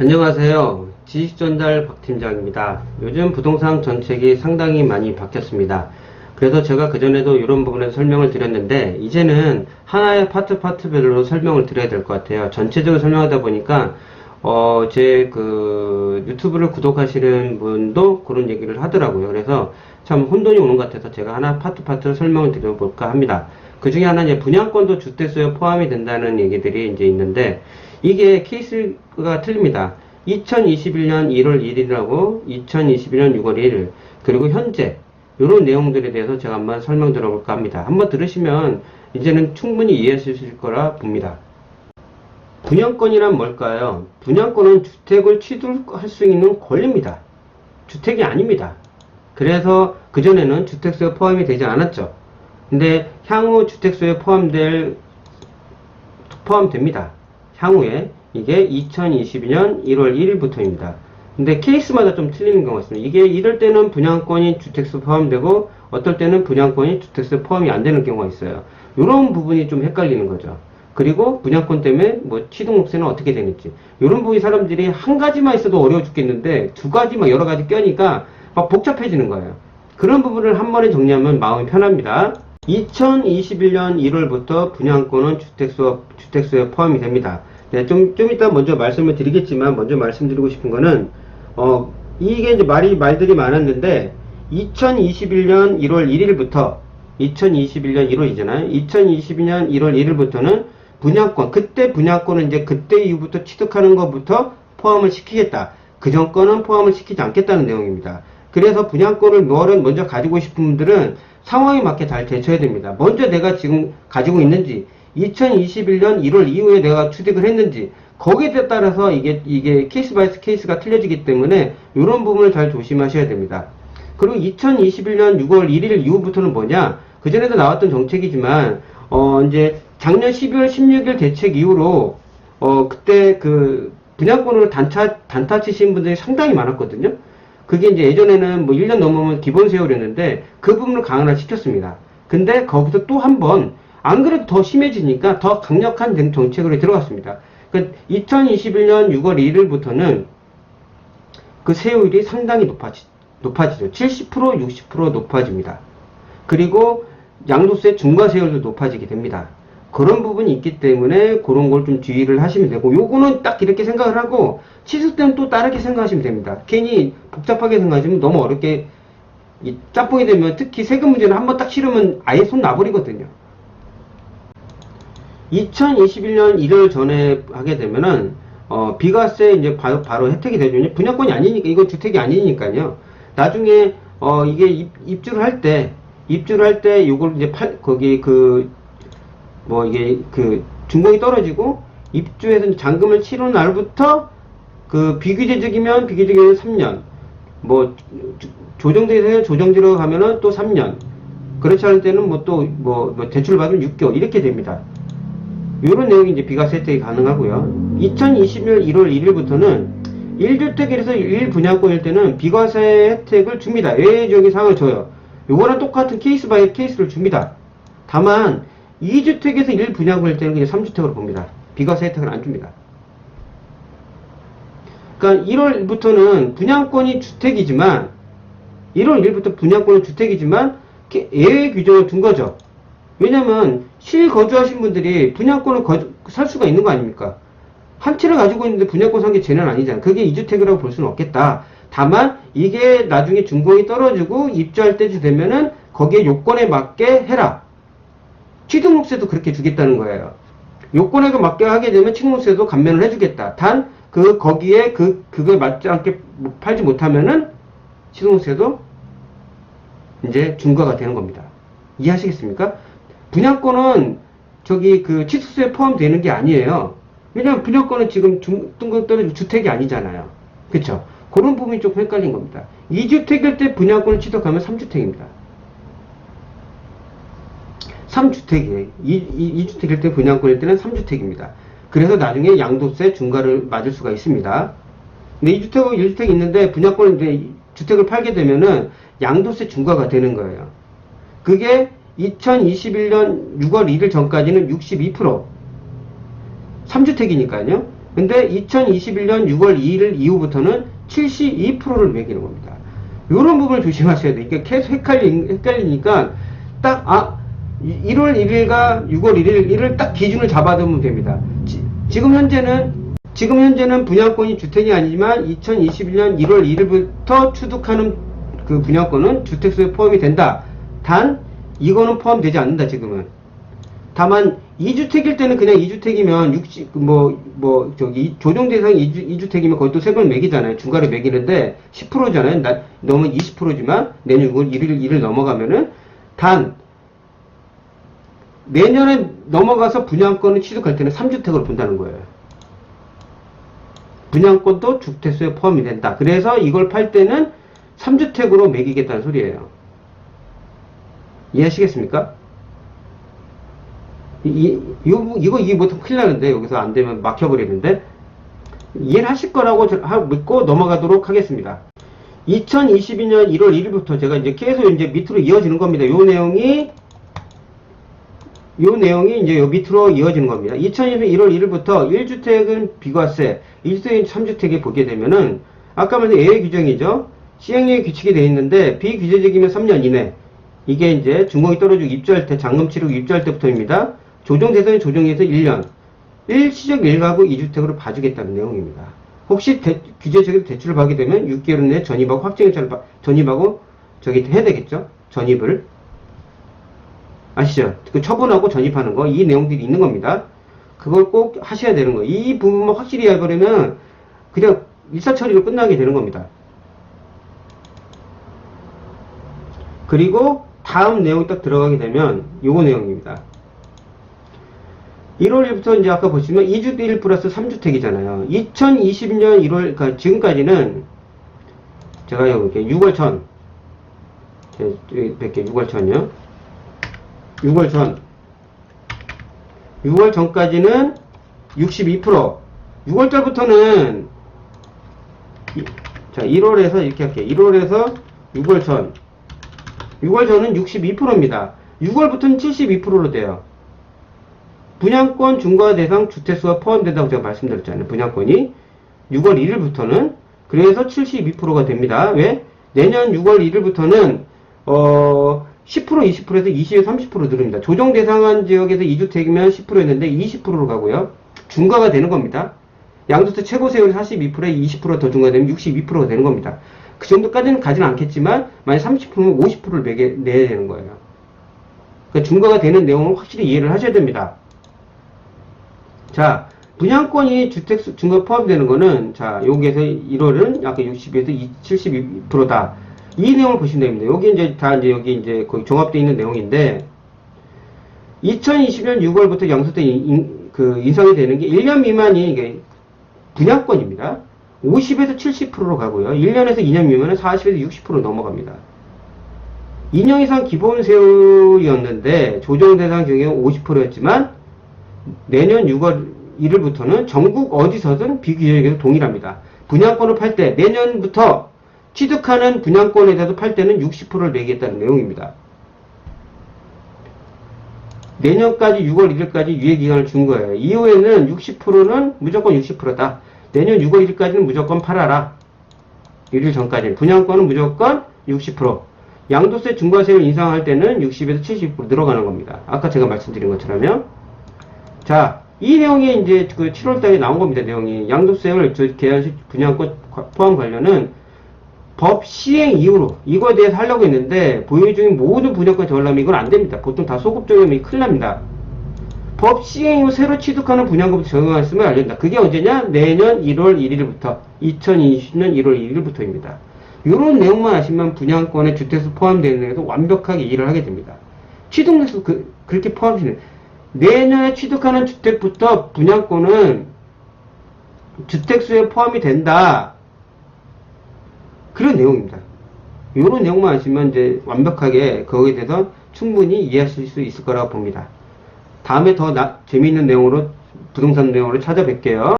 안녕하세요. 지식전달 박팀장입니다. 요즘 부동산 정책이 상당히 많이 바뀌었습니다. 그래서 제가 그전에도 이런 부분에 설명을 드렸는데, 이제는 하나의 파트 파트별로 설명을 드려야 될 것 같아요. 전체적으로 설명하다 보니까, 어, 제 그 유튜브를 구독하시는 분도 그런 얘기를 하더라고요. 그래서 참 혼돈이 오는 것 같아서 제가 하나 파트 파트로 설명을 드려볼까 합니다. 그 중에 하나 이제 분양권도 주택수에 포함이 된다는 얘기들이 이제 있는데, 이게 케이스가 틀립니다. 2021년 1월 1일하고 2021년 6월 1일 그리고 현재 이런 내용들에 대해서 제가 한번 설명 들어볼까 합니다. 한번 들으시면 이제는 충분히 이해하실 거라 봅니다. 분양권이란 뭘까요? 분양권은 주택을 취득할 수 있는 권리입니다. 주택이 아닙니다. 그래서 그전에는 주택수에 포함이 되지 않았죠. 근데 향후 주택수에 포함될 포함됩니다. 향후에 이게 2022년 1월 1일부터입니다. 근데 케이스마다 좀 틀리는 경우가 있습니다. 이게 이럴 때는 분양권이 주택수 포함되고 어떨 때는 분양권이 주택수 포함이 안 되는 경우가 있어요. 이런 부분이 좀 헷갈리는 거죠. 그리고 분양권 때문에 뭐 취등록세는 어떻게 되는지 이런 부분이 사람들이 한 가지만 있어도 어려워 죽겠는데 두 가지 막 여러 가지 껴니까 막 복잡해지는 거예요. 그런 부분을 한 번에 정리하면 마음이 편합니다. 2021년 1월부터 분양권은 주택수, 주택수에 포함이 됩니다. 네, 좀, 좀 이따 먼저 말씀을 드리겠지만, 먼저 말씀드리고 싶은 거는, 어, 이게 이제 말이, 말들이 많았는데, 2021년 1월 1일부터, 2021년 1월이잖아요. 2022년 1월 1일부터는 분양권, 그때 분양권은 이제 그때 이후부터 취득하는 것부터 포함을 시키겠다. 그 전 거는 포함을 시키지 않겠다는 내용입니다. 그래서 분양권을 뭐를 먼저 가지고 싶은 분들은 상황에 맞게 잘 대처해야 됩니다. 먼저 내가 지금 가지고 있는지, 2021년 1월 이후에 내가 취득을 했는지, 거기에 따라서 이게, 이게 케이스 바이 케이스가 틀려지기 때문에 이런 부분을 잘 조심하셔야 됩니다. 그리고 2021년 6월 1일 이후부터는 뭐냐? 그 전에도 나왔던 정책이지만, 어, 이제 작년 12월 16일 대책 이후로, 어, 그때 그 분양권으로 단타, 단타 치신 분들이 상당히 많았거든요. 그게 이제 예전에는 뭐 1년 넘으면 기본 세율이었는데 그 부분을 강화를 시켰습니다. 근데 거기서 또 한 번, 안 그래도 더 심해지니까 더 강력한 정- 정책으로 들어갔습니다. 그 2021년 6월 1일부터는 그 세율이 상당히 높아지, 높아지죠. 70%, 60% 높아집니다. 그리고 양도세 중과세율도 높아지게 됩니다. 그런 부분이 있기 때문에 그런 걸 좀 주의를 하시면 되고 요거는 딱 이렇게 생각을 하고 때는 또 다르게 생각하시면 됩니다. 괜히 복잡하게 생각하시면 너무 어렵게 이 짬뽕이 되면 특히 세금 문제는 한번 딱 치르면 아예 손 놔버리거든요. 2021년 1월 전에 하게 되면은 어, 비과세 이제 바로, 바로 혜택이 되죠. 분양권이 아니니까 이거 주택이 아니니까요. 나중에 어, 이게 입, 입주를 할 때 입주를 할 때 이걸 이제 팔 거기 그 뭐 이게 그 중공이 떨어지고 입주해서 잔금을 치른 날부터 그 비규제적이면 비규제적이면 3년 뭐 조정제에서 조정제로 가면은 또 3년 그렇지 않을 때는 뭐 또뭐 대출을 받으면 6개월 이렇게 됩니다. 이런 내용이 이제 비과세 혜택이 가능하고요. 2020년 1월 1일부터는 1주택에서 1분양권일 때는 비과세 혜택을 줍니다. 예외적인 상황을 줘요. 요거랑 똑같은 케이스 바이 케이스를 줍니다. 다만 2주택에서 1분양권일 때는 그냥 3주택으로 봅니다. 비과세 혜택을 안 줍니다. 그러니까 1월부터는 분양권이 주택이지만 1월 1일부터 분양권은 주택이지만 예외 규정을 둔 거죠. 왜냐면 실거주하신 분들이 분양권을 거주- 살 수가 있는 거 아닙니까? 한 채를 가지고 있는데 분양권 산 게 죄는 아니잖아. 그게 2주택이라고 볼 수는 없겠다. 다만 이게 나중에 준공이 떨어지고 입주할 때쯤 되면은 거기에 요건에 맞게 해라. 취등록세도 그렇게 주겠다는 거예요. 요건에 맞게 하게 되면 취등록세도 감면을 해주겠다. 단 그 거기에 그 그거에 맞지 않게 뭐 팔지 못하면은 취등록세도 이제 중과가 되는 겁니다. 이해하시겠습니까? 분양권은 저기 그 취득세에 포함되는 게 아니에요. 왜냐면 분양권은 지금 중, 등급 떨어지고 주택이 아니잖아요. 그쵸? 그런 부분이 조금 헷갈린 겁니다. 2주택일 때 분양권을 취득하면 3주택입니다. 3주택이에요. 2, 2주택일 때 분양권일 때는 3주택입니다. 그래서 나중에 양도세 중과를 맞을 수가 있습니다. 근데 2주택하고 1주택이 있는데 분양권을 이제 주택을 팔게 되면은 양도세 중과가 되는 거예요. 그게 2021년 6월 1일 전까지는 62%. 3주택이니까요. 근데 2021년 6월 2일 이후부터는 72%를 매기는 겁니다. 이런 부분을 조심하셔야 돼요. 이게 계속 헷갈리, 헷갈리니까 딱, 아, 1월 1일과 6월 1일, 일을 딱 기준을 잡아두면 됩니다. 지, 금 현재는, 지금 현재는 분양권이 주택이 아니지만 2021년 1월 1일부터 취득하는 그 분양권은 주택수에 포함이 된다. 단, 이거는 포함되지 않는다, 지금은. 다만 2주택일 때는 그냥 2주택이면 60, 뭐, 뭐, 저기, 조정 대상 2주, 2주택이면 거기 또 세금을 매기잖아요. 중간에 매기는데 10%잖아요. 나, 너무 20%지만 내년 6월 1일, 1일 넘어가면은 단, 내년에 넘어가서 분양권을 취득할 때는 3주택으로 본다는 거예요. 분양권도 주택수에 포함이 된다. 그래서 이걸 팔 때는 3주택으로 매기겠다는 소리예요. 이해하시겠습니까? 이, 이거, 이거, 이게 뭐 큰일 나는데, 여기서 안 되면 막혀버리는데, 이해를 하실 거라고 믿고 넘어가도록 하겠습니다. 2022년 1월 1일부터 제가 이제 계속 이제 밑으로 이어지는 겁니다. 요 내용이, 요 내용이 이제 요 밑으로 이어지는 겁니다. 2022년 1월 1일부터 1주택은 비과세, 1주택은 3주택에 보게 되면은, 아까 말한 예외 규정이죠. 시행령의 규칙이 되어 있는데, 비규제적이면 3년 이내, 이게 이제 중공이 떨어지고 입주할 때, 잔금 치르고 입주할 때부터입니다. 조정 대상이 조정해서 1년. 일시적 일가구 2주택으로 봐주겠다는 내용입니다. 혹시 대, 규제적인 대출을 받게 되면 6개월 내에 전입하고 확정일자를 바- 전입하고 저기 해야 되겠죠? 전입을. 아시죠? 그 처분하고 전입하는 거, 이 내용들이 있는 겁니다. 그걸 꼭 하셔야 되는 거예요. 이 부분만 확실히 해버리면 그냥 일사처리로 끝나게 되는 겁니다. 그리고 다음 내용이 딱 들어가게 되면 요거 내용입니다. 1월 1일부터 이제 아까 보시면 2주 1 플러스 3주택이잖아요. 2020년 1월, 그러니까 지금까지는 제가 여기 이렇게 6월 전, 몇 개, 6월 전이요. 6월 전. 6월 전까지는 62%. 6월 달부터는, 이- 자, 1월에서 이렇게 할게요. 1월에서 6월 전. 6월 전은 62%입니다. 6월부터는 72%로 돼요. 분양권 중과 대상 주택수가 포함된다고 제가 말씀드렸잖아요. 분양권이 6월 1일부터는 그래서 72%가 됩니다. 왜? 내년 6월 1일부터는 어 10% 20%에서 20에 30% 늘립니다. 조정 대상한 지역에서 2주택이면 10%였는데 20%로 가고요. 중과가 되는 겁니다. 양도세 최고 세율이 42%에 20%더 중과되면 62%가 되는 겁니다. 그 정도까지는 가진 않겠지만 만약 30%면 50%를 매게, 내야 되는 거예요. 그러니까 중과가 되는 내용을 확실히 이해를 하셔야 됩니다. 자, 분양권이 주택 수- 중과 포함되는 거는 자, 여기에서 1월은 약간 60에서 72%다. 이 내용을 보시면 됩니다. 여기 이제 다 이제 여기 이제 거의 종합되어 있는 내용인데 2020년 6월부터 양수세 인, 그 인상이 되는 게 1년 미만이 이게 분양권입니다. 50에서 70%로 가고요. 1년에서 2년 미만은 40에서 60% 넘어갑니다. 2년 이상 기본 세율이었는데 조정 대상 경우에 50%였지만 내년 6월 1일부터는 전국 어디서든 비규제에서 동일합니다. 분양권을 팔 때 내년부터 취득하는 분양권에 대해서 팔 때는 60%를 내겠다는 내용입니다. 내년까지 6월 1일까지 유예기간을 준 거예요. 이후에는 60%는 무조건 60%다. 내년 6월 1일까지는 무조건 팔아라. 1일 전까지는. 분양권은 무조건 60%. 양도세 중과세율 인상할 때는 60에서 70% 늘어가는 겁니다. 아까 제가 말씀드린 것처럼요. 자, 이 내용이 이제 그 7월 달에 나온 겁니다. 내용이. 양도세율 저 계약식 분양권 과- 포함 관련은 법 시행 이후로 이거에 대해서 하려고 했는데 보유 중인 모든 분양권이 더하려면 이건 안 됩니다. 보통 다 소급 적용이 큰일 납니다. 법 시행 이후 새로 취득하는 분양금부터 적용했으면 알린다. 그게 언제냐? 내년 1월 1일부터 2020년 1월 1일부터입니다. 이런 내용만 아시면 분양권에 주택수 포함되는 데도 완벽하게 이해를 하게 됩니다. 취득세수 그, 그렇게 포함시는 내년에 취득하는 주택부터 분양권은 주택수에 포함이 된다. 그런 내용입니다. 이런 내용만 아시면 이제 완벽하게 거기에 대해서 충분히 이해하실 수 있을 거라고 봅니다. 다음에 더 나, 재미있는 내용으로 부동산 내용으로 찾아뵐게요.